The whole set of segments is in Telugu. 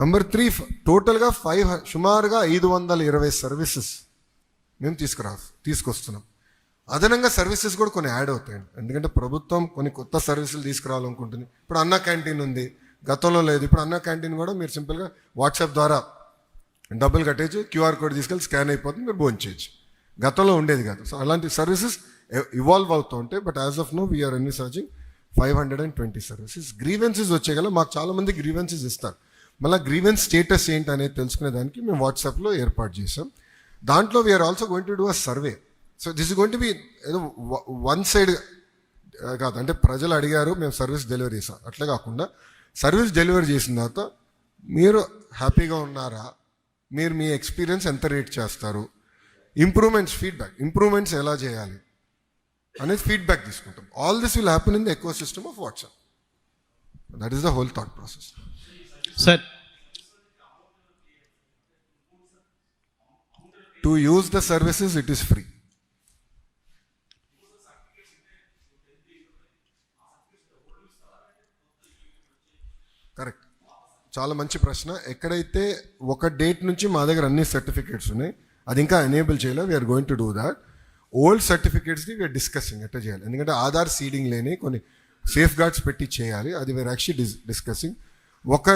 నంబర్ త్రీ టోటల్గా ఫైవ్ సుమారుగా ఐదు వందల ఇరవై సర్వీసెస్ మేము తీసుకురా తీసుకొస్తున్నాం. అదనంగా సర్వీసెస్ కూడా కొన్ని యాడ్ అవుతాయి. ఎందుకంటే ప్రభుత్వం కొన్ని కొత్త సర్వీసులు తీసుకురావాలనుకుంటుంది. ఇప్పుడు అన్న క్యాంటీన్ ఉంది. గతంలో లేదు. ఇప్పుడు అన్న క్యాంటీన్ కూడా మీరు సింపుల్గా వాట్సాప్ ద్వారా డబ్బులు కట్టేసి క్యూఆర్ కోడ్ తీసుకెళ్ళి స్కాన్ అయిపోతుంది. మీరు భోజనం చేయొచ్చు. గతంలో ఉండేది కాదు. సో అలాంటి సర్వీసెస్ ఇవాల్వ్ అవుతూ ఉంటాయి. But as of now we're ఎన్ని searching five hundred and twenty services grievances వచ్చే కదా మాకు చాలామంది గ్రీవెన్సెస్ ఇస్తారు. మళ్ళీ గ్రీవెన్స్ స్టేటస్ ఏంటి అనేది తెలుసుకునే దానికి మేము వాట్సాప్లో ఏర్పాటు చేసాం దాంట్లో we're also going to do a survey so this going to be ఏదో వన్ సైడ్ uh, కాదు అంటే ప్రజలు అడిగారు మేము సర్వీస్ డెలివరీ చేసాం అట్లా కాకుండా సర్వీస్ డెలివరీ చేసిన తర్వాత మీరు హ్యాపీగా ఉన్నారా? మీరు మీ ఎక్స్పీరియన్స్ ఎంత రేట్ చేస్తారు? ఇంప్రూవ్మెంట్స్ ఫీడ్బ్యాక్ ఇంప్రూవ్మెంట్స్ ఎలా చేయాలి? అనేది ఫీడ్బ్యాక్ తీసుకుంటాం. All this will happen in the ecosystem of WhatsApp that is the whole thought process sir to use the services it is free correct చాలా మంచి ప్రశ్న. ఎక్కడైతే ఒక డేట్ నుంచి మా దగ్గర అన్ని సర్టిఫికేట్స్ ఉన్నాయి అది ఇంకా ఎనేబుల్ చేయలేదు. We're going to do that old సర్టిఫికేట్స్ని we are discussing ఎట్లా చేయాలి? ఎందుకంటే ఆధార్ సీడింగ్ లేని కొన్ని సేఫ్ గార్డ్స్ పెట్టి చేయాలి. అది వీఆర్ యాక్చువల్లీ డిస్ డిస్కసింగ్ ఒక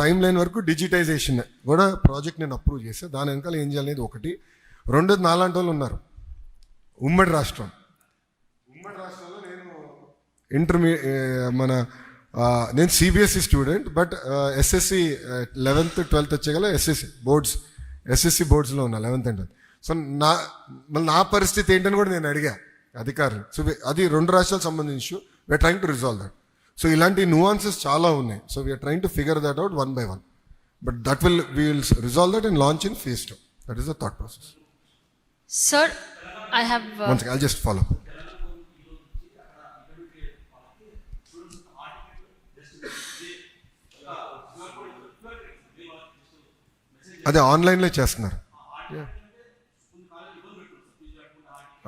టైం లైన్ వరకు డిజిటైజేషన్ కూడా ప్రాజెక్ట్ నేను అప్రూవ్ చేస్తే దాని వెనకాల ఏం చేయాలనేది ఒకటి. రెండోది నాలాంటి వాళ్ళు ఉన్నారు. ఉమ్మడి రాష్ట్రం. ఉమ్మడి రాష్ట్రంలో నేను ఇంటర్మీ మన నేను CBSE student but SSC eleventh twelfth వచ్చేగల SSC boards SSC బోర్డ్స్లో ఉన్నా లెవెన్త్ అండ్ సో నా మళ్ళీ నా పరిస్థితి ఏంటని కూడా నేను అడిగా అధికారులు. సో అది రెండు రాష్ట్రాలకు సంబంధించి we are trying to resolve that so ఇలాంటి nuances చాలా ఉన్నాయి. So we are trying to figure that out one by one but that will we will resolve that and launch in phase two that is the thought process Sir, I have. Uh, once I just follow అదే ఆన్లైన్లో చేస్తున్నారు. Yeah.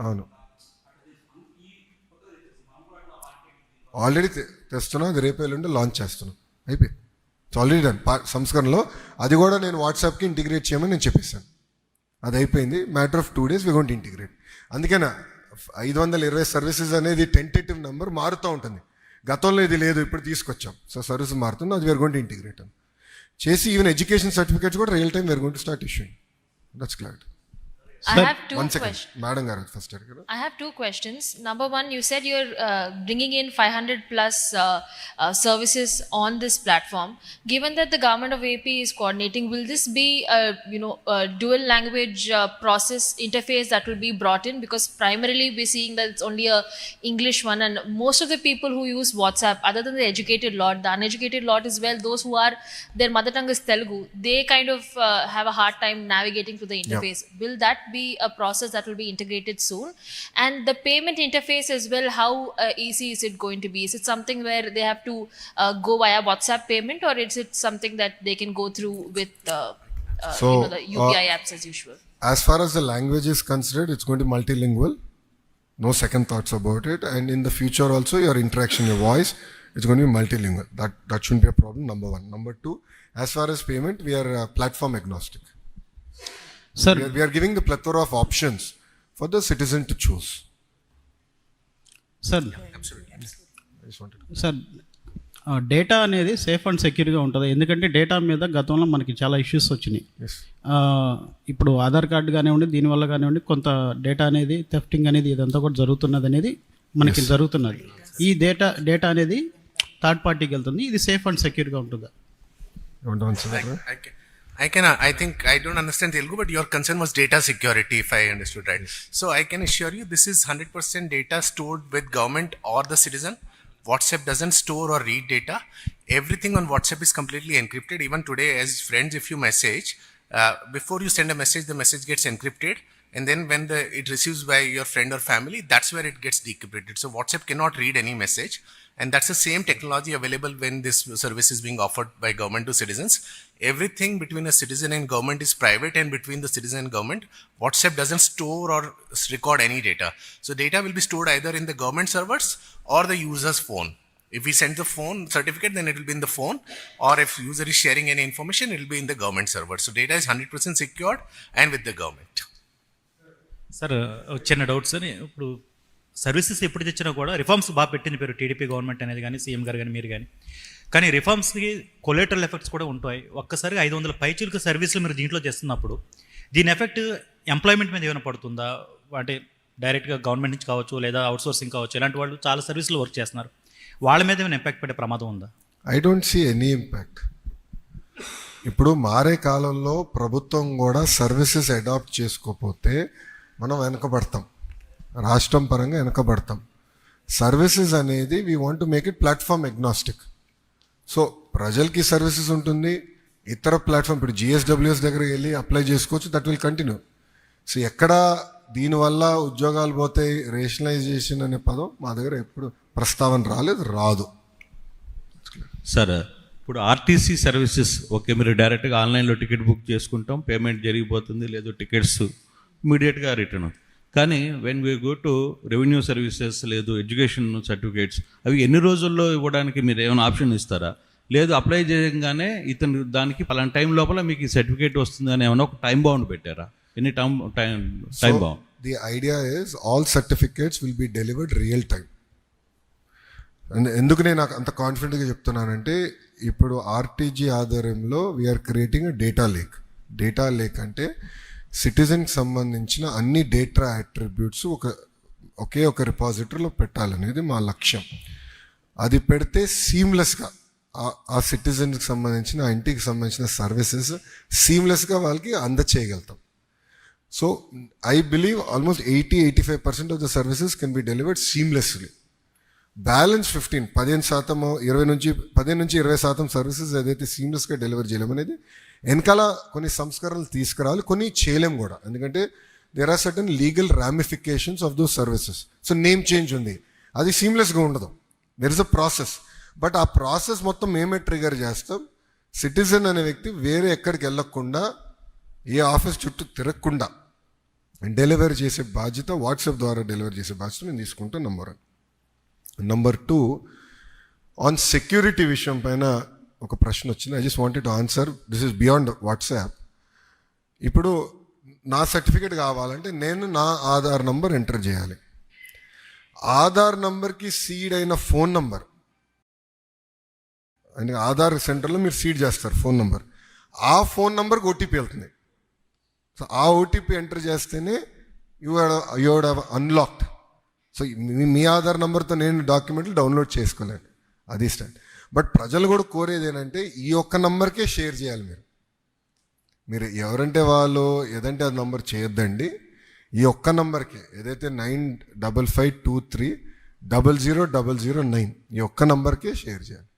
అవును. ఆల్రెడీ తెస్తున్నాం అది రేపు ఎల్లుండి లాంచ్ చేస్తున్నాం. అయిపోయి ఆల్రెడీ డన్ సంస్కరణలో అది కూడా నేను వాట్సాప్కి ఇంటిగ్రేట్ చేయమని నేను చెప్పేశాను. అది అయిపోయింది. Matter of two days we gonna integrate అందుకేనా ఐదు వందల ఇరవై సర్వీసెస్ అనేది టెంటేటివ్ నెంబర్ మారుతూ ఉంటుంది. గతంలో ఇది లేదు ఇప్పుడు తీసుకొచ్చాం. సో సర్వీస్ మారుతుంది అది వేర్ గోంట్ ఇంటిగ్రేట్ అని చేసి ఈవెన్ ఎడ్యుకేషన్ సర్టిఫికేట్స్ కూడా రియల్ టైం వేరు gonna start issuing that's clarity I have two One second. questions. Madam garu first I have two questions. Number one, you said you're uh, bringing in 500 plus uh, uh, services on this platform. Given that the government of AP is coordinating, will this be a you know a dual language uh, process interface that will be brought in? Because primarily we're seeing that it's only a English one, and most of the people who use WhatsApp, other than the educated lot, the uneducated lot as well, those who are their mother tongue is Telugu, they kind of uh, have a hard time navigating through the interface. Will that be a process that will be integrated soon? And the payment interface as well, how uh, easy is it going to be? Is it something where they have to uh, go via WhatsApp payment, or is it something that they can go through with uh, uh, So, you know, the UPI apps as usual? as far as the language is considered, it's going to be multilingual. No second thoughts about it. And in the future also, your interaction, your voice, it's going to be multilingual. That that shouldn't be a problem. Number one. Number two, as far as payment, we are uh, platform agnostic. Sir We are, we are giving the plethora of options for the citizen to choose. Sir I just wanted to- sir data అనేది సేఫ్ అండ్ సెక్యూర్గా ఉంటుంది. ఎందుకంటే డేటా మీద గతంలో మనకి చాలా ఇష్యూస్ వచ్చినాయి. ఇప్పుడు ఆధార్ కార్డు కానివ్వండి దీనివల్ల కానివ్వండి కొంత డేటా అనేది థెఫ్టింగ్ అనేది ఇదంతా కూడా జరుగుతున్నది అనేది మనకి జరుగుతున్నది. ఈ డేటా డేటా అనేది థర్డ్ పార్టీకి వెళ్తుంది. ఇది సేఫ్ అండ్ సెక్యూర్గా ఉంటుందా? You want to answer that? right? I can, I think I don't understand Telugu, but your concern was data security, if I understood right. So I can assure you, this is 100% data stored with government or the citizen. WhatsApp doesn't store or read data. Everything on WhatsApp is completely encrypted. Even today, as friends, if you message, uh, before you send a message, the message gets encrypted. And then when the it receives by your friend or family, that's where it gets decrypted. So WhatsApp cannot read any message. And that's the same technology available when this service is being offered by government to citizens. Everything between a citizen and government is private, and between the citizen and government, WhatsApp doesn't store or record any data. So data will be stored either in the government servers or the user's phone. If we send the phone certificate, then it will be in the phone, or if user is sharing any information, it will be in the government server. So data is 100% secured and with the government. Sir చిన్న డౌట్ సార్ ఇప్పుడు సర్వీసెస్ ఎప్పుడు తెచ్చినా కూడా రిఫార్మ్స్ బాగా పెట్టింది పేరు టీడీపీ గవర్నమెంట్ అనేది కానీ సీఎం గారు కానీ మీరు కానీ. కానీ రిఫార్మ్స్కి కొలేటరల్ ఎఫెక్ట్స్ కూడా ఉంటాయి. ఒక్కసారిగా ఐదు వందల పైచీలకు సర్వీసులు మీరు దీంట్లో చేస్తున్నప్పుడు దీని ఎఫెక్ట్ ఎంప్లాయ్మెంట్ మీద ఏమైనా పడుతుందా? అంటే డైరెక్ట్గా గవర్నమెంట్ నుంచి కావచ్చు లేదా అవుట్సోర్సింగ్ కావచ్చు ఇలాంటి వాళ్ళు చాలా సర్వీసులు వర్క్ చేస్తున్నారు. వాళ్ళ మీద ఏమైనా ఇంపాక్ట్ పడే ప్రమాదం ఉందా? I don't see any impact. ఇప్పుడు మారే కాలంలో ప్రభుత్వం కూడా సర్వీసెస్ అడాప్ట్ చేసుకోకపోతే మనం వెనకబడతాం. రాష్ట్రం పరంగా వెనకబడతాం. సర్వీసెస్ అనేది we want to make it platform agnostic so ప్రజలకి సర్వీసెస్ ఉంటుంది. ఇతర ప్లాట్ఫామ్ ఇప్పుడు జిఎస్డబ్ల్యూఎస్ దగ్గరికి వెళ్ళి అప్లై చేసుకోవచ్చు. దట్ విల్ కంటిన్యూ సో ఎక్కడ దీనివల్ల ఉద్యోగాలు పోతాయి రేషనలైజేషన్ అనే పదం మా దగ్గర ఎప్పుడు ప్రస్తావన రాలేదు రాదు. సార్ ఇప్పుడు ఆర్టీసీ సర్వీసెస్ ఓకే మీరు డైరెక్ట్గా ఆన్లైన్లో టికెట్ బుక్ చేసుకుంటాం. పేమెంట్ జరిగిపోతుంది లేదు టికెట్స్ ఇమీడియట్గా రిటర్న్ కానీ when we go to revenue services లేదు ఎడ్యుకేషన్ సర్టిఫికేట్స్ అవి ఎన్ని రోజుల్లో ఇవ్వడానికి మీరు ఏమైనా ఆప్షన్ ఇస్తారా? లేదు అప్లై చేయగానే ఇతను దానికి పలానా టైం లోపల మీకు ఈ సర్టిఫికేట్ వస్తుంది అని ఏమైనా ఒక టైం బౌండ్ పెట్టారా? ఎన్ని time time time bound the idea is all certificates will be delivered real time and ఎందుకు నేను నాకు అంత కాన్ఫిడెంట్గా చెప్తున్నానంటే ఇప్పుడు RTG ఆధారంలో we are creating data lake data lake అంటే సిటిజన్కి సంబంధించిన అన్ని డేటా అట్రిబ్యూట్స్ ఒక ఒకే ఒక రిపాజిటరీలో పెట్టాలనేది మా లక్ష్యం. అది పెడితే సీమ్లెస్గా ఆ సిటిజన్కి సంబంధించిన ఆ ఇంటికి సంబంధించిన సర్వీసెస్ సీమ్లెస్గా వాళ్ళకి అందచేయగలుగుతాం. So I believe almost eighty eighty five percent of the services can be delivered seamlessly. Balance fifteen పదిహేను శాతం ఇరవై నుంచి పదిహేను నుంచి ఇరవై శాతం సర్వీసెస్ ఏదైతే సీమ్లెస్గా డెలివర్ చేయలేము అనేది వెనకాల కొన్ని సంస్కరణలు తీసుకురావాలి కొన్ని చేయలేం కూడా. ఎందుకంటే there are certain legal ramifications of those services so name change ఉంది. అది సీమ్లెస్గా ఉండదు. There is a process but ఆ ప్రాసెస్ మొత్తం మేమే ట్రిగర్ చేస్తాం. సిటిజన్ అనే వ్యక్తి వేరే ఎక్కడికి వెళ్ళకుండా ఏ ఆఫీస్ చుట్టూ తిరగకుండా డెలివరీ చేసే బాధ్యత వాట్సాప్ ద్వారా డెలివరీ చేసే బాధ్యత నేను తీసుకుంటాం number one number two on security విషయం పైన ఒక ప్రశ్న వచ్చింది. I just wanted to answer this is beyond WhatsApp ఇప్పుడు నా సర్టిఫికేట్ కావాలంటే నేను నా ఆధార్ నంబర్ ఎంటర్ చేయాలి. ఆధార్ నంబర్కి సీడ్ అయిన ఫోన్ నంబర్ అంటే ఆధార్ సెంటర్లో మీరు సీడ్ చేస్తారు ఫోన్ నంబర్ ఆ ఫోన్ నంబర్కి ఓటీపీ వెళ్తుంది. సో ఆ ఓటీపీ ఎంటర్ చేస్తేనే యూ యూ అన్లాక్డ్ సో మీ ఆధార్ నెంబర్తో నేను డాక్యుమెంట్లు డౌన్లోడ్ చేసుకోలేను. అది స్టార్ట్. బట్ ప్రజలు కూడా కోరేది ఏంటంటే ఈ ఒక్క నంబర్కే షేర్ చేయాలి మీరు. మీరు ఎవరంటే వాళ్ళు ఏదంటే అది నంబర్ చేయొద్దండి. ఈ ఒక్క నంబర్కే ఏదైతే nine double five two three double zero double zero nine ఈ ఒక్క నంబర్కే షేర్ చేయాలి.